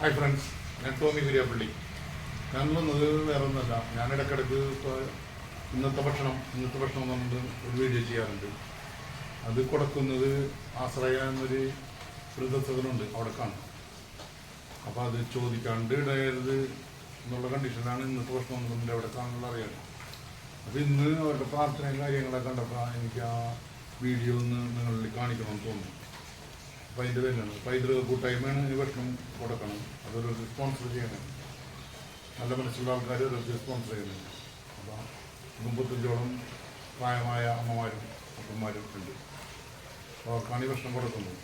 Hi friends ഞാൻ ടോമി കുര്യാപ്പള്ളി. വന്നത് വേറെ ഒന്നല്ല ഞാൻ ഇടയ്ക്കിടയ്ക്ക് ഇപ്പോൾ ഇന്നത്തെ ഭക്ഷണം ഇന്നത്തെ ഭക്ഷണം നമ്മൾ ഒരു വീഡിയോ ചെയ്യാറുണ്ട്. അത് കൊടുക്കുന്നത് ആശ്രയ എന്നൊരു വൃദ്ധസദനുണ്ട് അവിടെ കാണും അപ്പോൾ അത് ചോദിക്കാണ്ട് ഇടയരുത് എന്നുള്ള കണ്ടീഷനാണ് ഇന്നത്തെ ഭക്ഷണം നമ്മളുടെ അവിടെ കാണുന്നത് അറിയാം. അപ്പോൾ ഇന്ന് അവരുടെ പ്രാർത്ഥനയും കാര്യങ്ങളൊക്കെ കണ്ടപ്പോൾ എനിക്ക് ആ വീഡിയോ ഒന്ന് നിങ്ങളിൽ കാണിക്കണമെന്ന് തോന്നുന്നു. അപ്പോൾ അതിന്റെ പേരിലാണ് പൈതൃക കൂട്ടായ്മയാണ് ഈ ഭക്ഷണം കൊടുക്കണം. അതൊരു സ്പോൺസർ ചെയ്യണം. നല്ല മനസ്സുള്ള ആൾക്കാർ അതൊരു സ്പോൺസർ ചെയ്യുന്നുണ്ട് അപ്പോൾ മുമ്പത്തഞ്ചോളം പ്രായമായ അമ്മമാരും അപ്പന്മാരും ഉണ്ട്. അപ്പോൾ അവർക്കാണ് ഈ ഭക്ഷണം കൊടുക്കുന്നത്.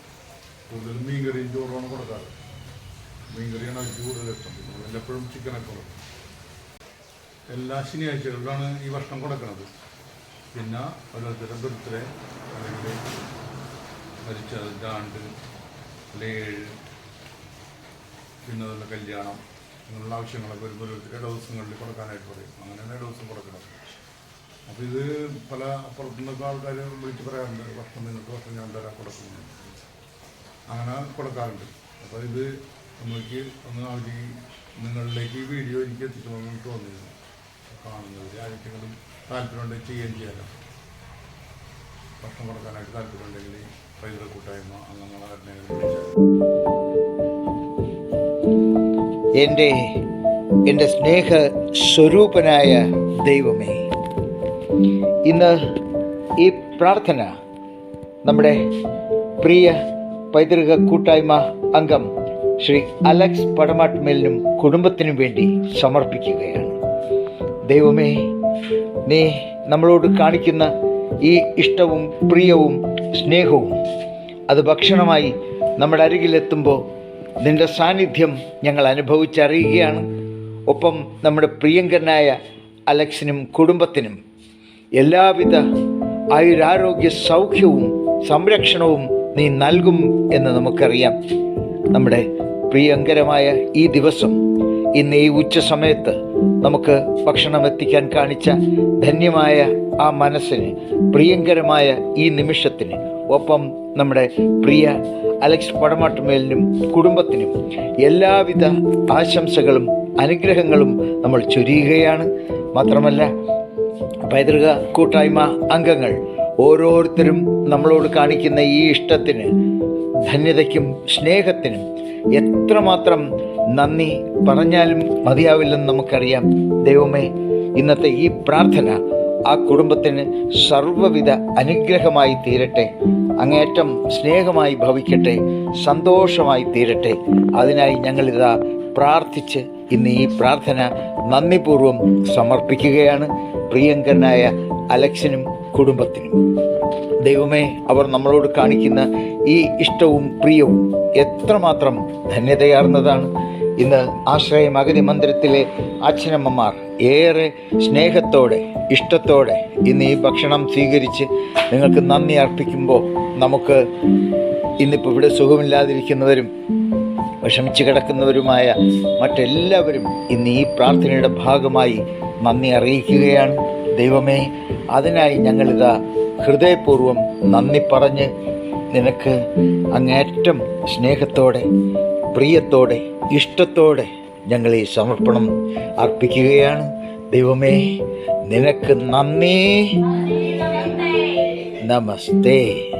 കൂടുതലും മീൻകറിയും ചോറുമാണ് കൊടുക്കാറ്. മീൻകറിയാണ് അവർക്ക് കൂടുതൽ ഇഷ്ടം. എല്ലപ്പോഴും ചിക്കനൊക്കെ കൊടുക്കും. എല്ലാ ശനിയാഴ്ചകളിലാണ് ഈ ഭക്ഷണം കൊടുക്കുന്നത്. പിന്നെ ഓരോരുത്തരുടെ ബർത്ത്ഡേ അല്ലെങ്കിൽ മരിച്ചതിന്റെ ആണ്ട് അല്ലെങ്കിൽ ഏഴ് പിന്നെ അതുപോലെ കല്യാണം അങ്ങനെയുള്ള ആവശ്യങ്ങളൊക്കെ വരുമ്പോൾ ഇട ദിവസങ്ങളിൽ കൊടുക്കാനായിട്ട് പറയും. അങ്ങനെ അങ്ങനെയാണ് ദിവസം കൊടുക്കണം അപ്പോൾ ഇത് പല പുറത്തു നിന്നൊക്കെ ആൾക്കാർ വിളിച്ച് പറയാറുണ്ട് ഭക്ഷണം നിങ്ങൾക്ക് ഭക്ഷണം ഞാൻ തരാം കൊടുക്കുന്നു. അങ്ങനെ കൊടുക്കാറുണ്ട്. അപ്പോൾ ഇത് നമ്മൾക്ക് ഒന്ന് അവർ നിങ്ങളിലേക്ക് ഈ വീഡിയോ എനിക്ക് എത്തിക്കണമെന്ന് തോന്നിയിരുന്നു. കാണുന്നത് ആർക്കെങ്കിലും താല്പര്യമുണ്ടെങ്കിൽ ചെയ്യുകയും ചെയ്യാലോ. ഭക്ഷണം കൊടുക്കാനായിട്ട് താല്പര്യമുണ്ടെങ്കിൽ പൈതൃക കൂട്ടായ്മ അംഗങ്ങളെ എന്റെ എന്റെ സ്നേഹ സ്വരൂപനായ ദൈവമേ ഇന്ന് ഈ പ്രാർത്ഥന നമ്മുടെ പ്രിയ പൈതൃക കൂട്ടായ്മ അംഗം ശ്രീ അലക്സ് പടമാട്ട്മേലിനും കുടുംബത്തിനും വേണ്ടി സമർപ്പിക്കുകയാണ്. ദൈവമേ നീ നമ്മളോട് കാണിക്കുന്ന ഈ ഇഷ്ടവും പ്രിയവും സ്നേഹവും. അത് ഭക്ഷണമായി നമ്മുടെ അരികിലെത്തുമ്പോൾ നിന്റെ സാന്നിധ്യം ഞങ്ങൾ അനുഭവിച്ചറിയുകയാണ്. ഒപ്പം നമ്മുടെ പ്രിയങ്കരനായ അലക്സിനും കുടുംബത്തിനും എല്ലാവിധ ആയുരാരോഗ്യ സൗഖ്യവും സംരക്ഷണവും നീ നൽകും എന്ന് നമുക്കറിയാം. നമ്മുടെ പ്രിയങ്കരമായ ഈ ദിവസം ഇന്ന് ഈ ഉച്ച സമയത്ത് നമുക്ക് ഭക്ഷണം എത്തിക്കാൻ കാണിച്ച ധന്യമായ ആ മനസ്സിന് പ്രിയങ്കരമായ ഈ നിമിഷത്തിന് ഒപ്പം നമ്മുടെ പ്രിയ അലക്സ് പടമാട്ടുമേലിനും കുടുംബത്തിനും എല്ലാവിധ ആശംസകളും അനുഗ്രഹങ്ങളും നമ്മൾ ചൊരിയുകയാണ്. മാത്രമല്ല പൈതൃക കൂട്ടായ്മ അംഗങ്ങൾ ഓരോരുത്തരും നമ്മളോട് കാണിക്കുന്ന ഈ ഇഷ്ടത്തിന് ധന്യതയ്ക്കും സ്നേഹത്തിനും എത്രമാത്രം നന്ദി പറഞ്ഞാലും മതിയാവില്ലെന്ന് നമുക്കറിയാം. ദൈവമേ ഇന്നത്തെ ഈ പ്രാർത്ഥന ആ കുടുംബത്തിന് സർവവിധ അനുഗ്രഹമായി തീരട്ടെ. അങ്ങേറ്റം സ്നേഹമായി ഭവിക്കട്ടെ. സന്തോഷമായി തീരട്ടെ. അതിനായി ഞങ്ങളിതാ പ്രാർത്ഥിച്ച് ഇന്ന് ഈ പ്രാർത്ഥന നന്ദിപൂർവം സമർപ്പിക്കുകയാണ്. പ്രിയങ്കരനായ അലക്സിനും കുടുംബത്തിനും. ദൈവമേ അവർ നമ്മളോട് കാണിക്കുന്ന ഈ ഇഷ്ടവും പ്രിയവും എത്രമാത്രം ധന്യതയാർന്നതാണ്. ഇന്ന് ആശ്രയ മകതി മന്ദിരത്തിലെ അച്ഛനമ്മമാർ ഏറെ സ്നേഹത്തോടെ ഇഷ്ടത്തോടെ ഇന്ന് ഈ ഭക്ഷണം സ്വീകരിച്ച് നിങ്ങൾക്ക് നന്ദി അർപ്പിക്കുമ്പോൾ നമുക്ക് ഇന്നിപ്പോൾ ഇവിടെ സുഖമില്ലാതിരിക്കുന്നവരും വിഷമിച്ച് കിടക്കുന്നവരുമായ മറ്റെല്ലാവരും ഇന്ന് ഈ പ്രാർത്ഥനയുടെ ഭാഗമായി നന്ദി അറിയിക്കുകയാണ്. ദൈവമേ അതിനായി ഞങ്ങളിതാ ഹൃദയപൂർവം നന്ദി പറഞ്ഞ് നിനക്ക് അങ്ങേറ്റം സ്നേഹത്തോടെ പ്രിയത്തോടെ ഇഷ്ടത്തോടെ ഞങ്ങൾ ഈ സമർപ്പണം അർപ്പിക്കുകയാണ്. ദൈവമേ നിനക്ക് നന്ദി. നമസ്തേ.